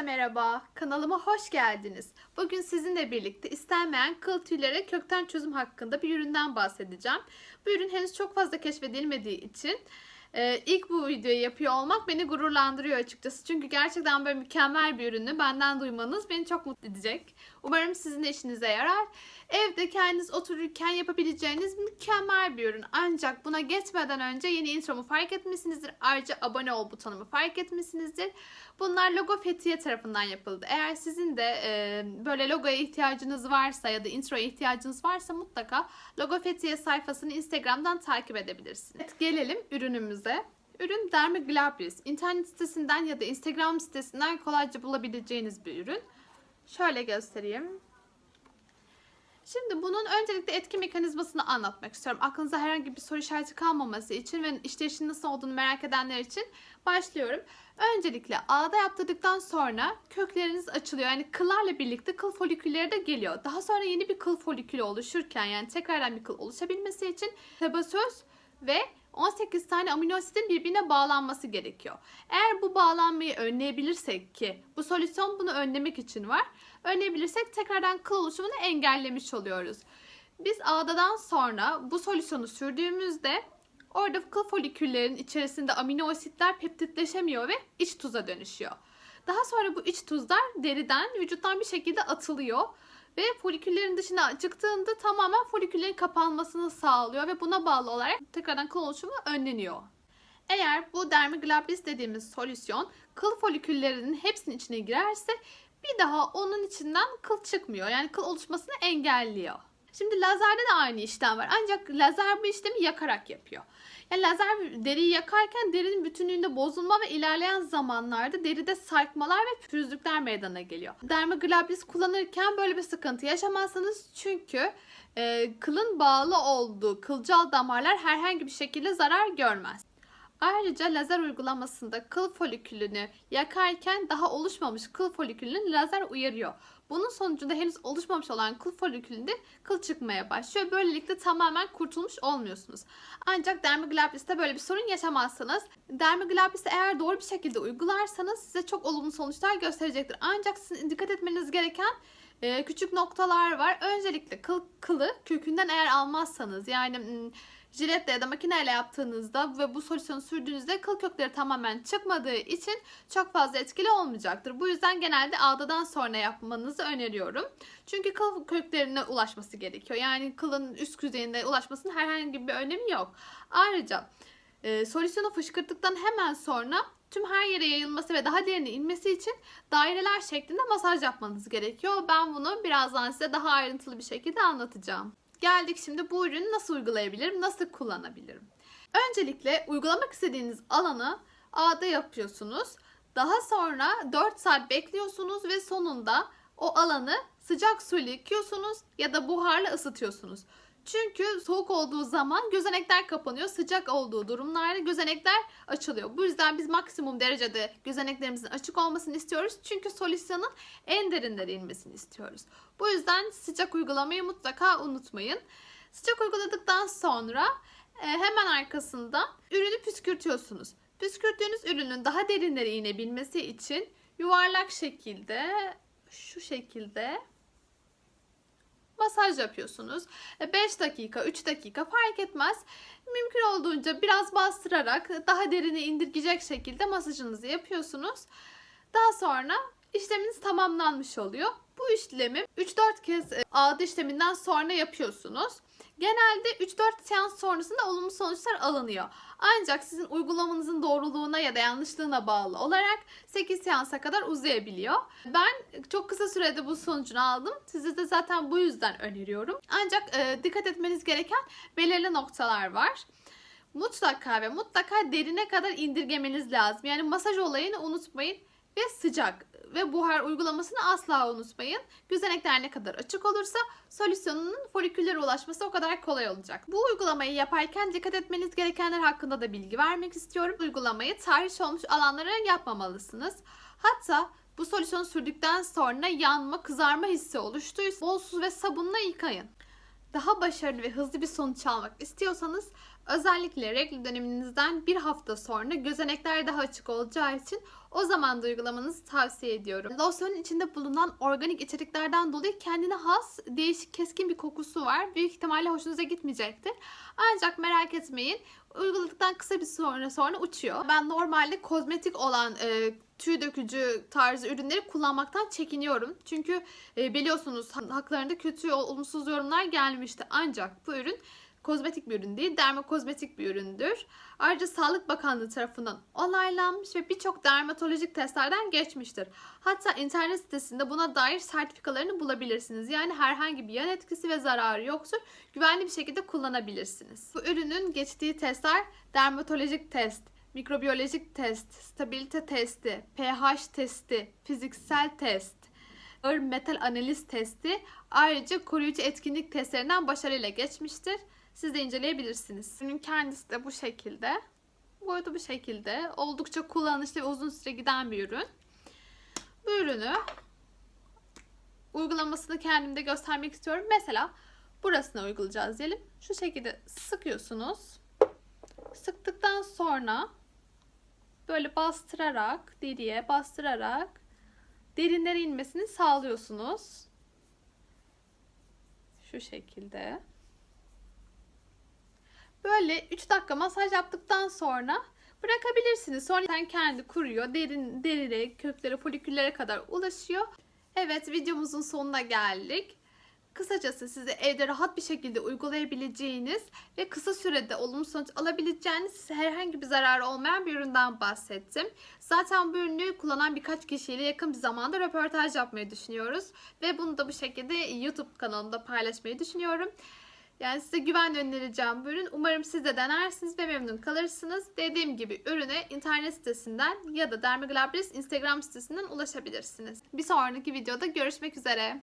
Herkese merhaba, kanalıma hoş geldiniz. Bugün sizinle birlikte istenmeyen kıl tüylere kökten çözüm hakkında bir üründen bahsedeceğim. Bu ürün henüz çok fazla keşfedilmediği için e, ilk bu videoyu yapıyor olmak beni gururlandırıyor açıkçası. Çünkü gerçekten böyle mükemmel bir ürünü benden duymanız beni çok mutlu edecek. Umarım sizin de işinize yarar. Evde kendiniz otururken yapabileceğiniz mükemmel bir ürün. Ancak buna geçmeden önce yeni intromu fark etmişsinizdir. Ayrıca abone ol butonumu fark etmişsinizdir. Bunlar Logo Fethiye tarafından yapıldı. Eğer sizin de e, böyle logoya ihtiyacınız varsa ya da introya ihtiyacınız varsa mutlaka Logo Fethiye sayfasını Instagram'dan takip edebilirsiniz. Evet, gelelim ürünümüze. Ürün Dermaglabris. İnternet sitesinden ya da Instagram sitesinden kolayca bulabileceğiniz bir ürün. Şöyle göstereyim. Şimdi bunun öncelikle etki mekanizmasını anlatmak istiyorum. Aklınıza herhangi bir soru işareti kalmaması için ve işleyişinin nasıl olduğunu merak edenler için başlıyorum. Öncelikle ağda yaptırdıktan sonra kökleriniz açılıyor. Yani kıllarla birlikte kıl folikülleri de geliyor. Daha sonra yeni bir kıl folikülü oluşurken yani tekrardan bir kıl oluşabilmesi için sebasöz ve 18 tane amino asitin birbirine bağlanması gerekiyor. Eğer bu bağlanmayı önleyebilirsek ki bu solüsyon bunu önlemek için var. Önleyebilirsek tekrardan kıl oluşumunu engellemiş oluyoruz. Biz ağdadan sonra bu solüsyonu sürdüğümüzde orada kıl foliküllerin içerisinde amino asitler peptitleşemiyor ve iç tuza dönüşüyor. Daha sonra bu iç tuzlar deriden vücuttan bir şekilde atılıyor ve foliküllerin dışına çıktığında tamamen foliküllerin kapanmasını sağlıyor ve buna bağlı olarak tekrardan kıl oluşumu önleniyor. Eğer bu dermoglablis dediğimiz solüsyon kıl foliküllerinin hepsinin içine girerse bir daha onun içinden kıl çıkmıyor. Yani kıl oluşmasını engelliyor. Şimdi lazerde de aynı işlem var. Ancak lazer bu işlemi yakarak yapıyor. Yani lazer deriyi yakarken derinin bütünlüğünde bozulma ve ilerleyen zamanlarda deride sarkmalar ve pürüzlükler meydana geliyor. Dermoglablis kullanırken böyle bir sıkıntı yaşamazsınız çünkü e, kılın bağlı olduğu kılcal damarlar herhangi bir şekilde zarar görmez. Ayrıca lazer uygulamasında kıl folikülünü yakarken daha oluşmamış kıl folikülünü lazer uyarıyor. Bunun sonucunda henüz oluşmamış olan kıl folikülünde kıl çıkmaya başlıyor. Böylelikle tamamen kurtulmuş olmuyorsunuz. Ancak dermoglablis'te böyle bir sorun yaşamazsınız. Dermoglablis'i eğer doğru bir şekilde uygularsanız size çok olumlu sonuçlar gösterecektir. Ancak sizin dikkat etmeniz gereken e, küçük noktalar var. Öncelikle kıl, kılı kökünden eğer almazsanız yani jiletle ya da makineyle yaptığınızda ve bu solüsyonu sürdüğünüzde kıl kökleri tamamen çıkmadığı için çok fazla etkili olmayacaktır. Bu yüzden genelde ağdadan sonra yapmanızı öneriyorum. Çünkü kıl köklerine ulaşması gerekiyor. Yani kılın üst yüzeyinde ulaşmasının herhangi bir önemi yok. Ayrıca e, solüsyonu fışkırttıktan hemen sonra tüm her yere yayılması ve daha derine inmesi için daireler şeklinde masaj yapmanız gerekiyor. Ben bunu birazdan size daha ayrıntılı bir şekilde anlatacağım. Geldik şimdi bu ürünü nasıl uygulayabilirim, nasıl kullanabilirim? Öncelikle uygulamak istediğiniz alanı ağda yapıyorsunuz. Daha sonra 4 saat bekliyorsunuz ve sonunda o alanı sıcak suyla yıkıyorsunuz ya da buharla ısıtıyorsunuz. Çünkü soğuk olduğu zaman gözenekler kapanıyor. Sıcak olduğu durumlarda gözenekler açılıyor. Bu yüzden biz maksimum derecede gözeneklerimizin açık olmasını istiyoruz. Çünkü solüsyonun en derinlere inmesini istiyoruz. Bu yüzden sıcak uygulamayı mutlaka unutmayın. Sıcak uyguladıktan sonra e, hemen arkasında ürünü püskürtüyorsunuz. Püskürttüğünüz ürünün daha derinlere inebilmesi için yuvarlak şekilde şu şekilde masaj yapıyorsunuz. 5 dakika, 3 dakika fark etmez. Mümkün olduğunca biraz bastırarak daha derine indirgeyecek şekilde masajınızı yapıyorsunuz. Daha sonra işleminiz tamamlanmış oluyor. Bu işlemi 3-4 kez e, ağda işleminden sonra yapıyorsunuz. Genelde 3-4 seans sonrasında olumlu sonuçlar alınıyor. Ancak sizin uygulamanızın doğruluğuna ya da yanlışlığına bağlı olarak 8 seansa kadar uzayabiliyor. Ben çok kısa sürede bu sonucunu aldım. Size de zaten bu yüzden öneriyorum. Ancak e, dikkat etmeniz gereken belirli noktalar var. Mutlaka ve mutlaka derine kadar indirgemeniz lazım. Yani masaj olayını unutmayın ve sıcak ve buhar uygulamasını asla unutmayın. Gözenekler ne kadar açık olursa solüsyonunun foliküllere ulaşması o kadar kolay olacak. Bu uygulamayı yaparken dikkat etmeniz gerekenler hakkında da bilgi vermek istiyorum. Uygulamayı tahriş olmuş alanlara yapmamalısınız. Hatta bu solüsyonu sürdükten sonra yanma, kızarma hissi oluştuysa bol su ve sabunla yıkayın. Daha başarılı ve hızlı bir sonuç almak istiyorsanız Özellikle regl döneminizden bir hafta sonra gözenekler daha açık olacağı için o zaman da uygulamanızı tavsiye ediyorum. Losyonun içinde bulunan organik içeriklerden dolayı kendine has, değişik, keskin bir kokusu var. Büyük ihtimalle hoşunuza gitmeyecektir. Ancak merak etmeyin. Uyguladıktan kısa bir sonra sonra uçuyor. Ben normalde kozmetik olan e, tüy dökücü tarzı ürünleri kullanmaktan çekiniyorum. Çünkü e, biliyorsunuz haklarında kötü olumsuz yorumlar gelmişti. Ancak bu ürün kozmetik bir ürün değil, dermokozmetik bir üründür. Ayrıca Sağlık Bakanlığı tarafından onaylanmış ve birçok dermatolojik testlerden geçmiştir. Hatta internet sitesinde buna dair sertifikalarını bulabilirsiniz. Yani herhangi bir yan etkisi ve zararı yoktur. Güvenli bir şekilde kullanabilirsiniz. Bu ürünün geçtiği testler dermatolojik test, mikrobiyolojik test, stabilite testi, pH testi, fiziksel test, ağır metal analiz testi, ayrıca koruyucu etkinlik testlerinden başarıyla geçmiştir. Siz de inceleyebilirsiniz. Ürünün kendisi de bu şekilde. Boyutu bu şekilde. Oldukça kullanışlı ve uzun süre giden bir ürün. Bu ürünü uygulamasını kendimde göstermek istiyorum. Mesela burasına uygulayacağız diyelim. Şu şekilde sıkıyorsunuz. Sıktıktan sonra böyle bastırarak, deriye bastırarak derinlere inmesini sağlıyorsunuz. Şu şekilde. Böyle 3 dakika masaj yaptıktan sonra bırakabilirsiniz. Sonra kendi kuruyor. Derin derine, köklere, foliküllere kadar ulaşıyor. Evet videomuzun sonuna geldik. Kısacası size evde rahat bir şekilde uygulayabileceğiniz ve kısa sürede olumlu sonuç alabileceğiniz herhangi bir zararı olmayan bir üründen bahsettim. Zaten bu ürünü kullanan birkaç kişiyle yakın bir zamanda röportaj yapmayı düşünüyoruz. Ve bunu da bu şekilde YouTube kanalımda paylaşmayı düşünüyorum. Yani size güvenle önereceğim bu ürün. Umarım siz de denersiniz ve memnun kalırsınız. Dediğim gibi ürüne internet sitesinden ya da Dermaglabris Instagram sitesinden ulaşabilirsiniz. Bir sonraki videoda görüşmek üzere.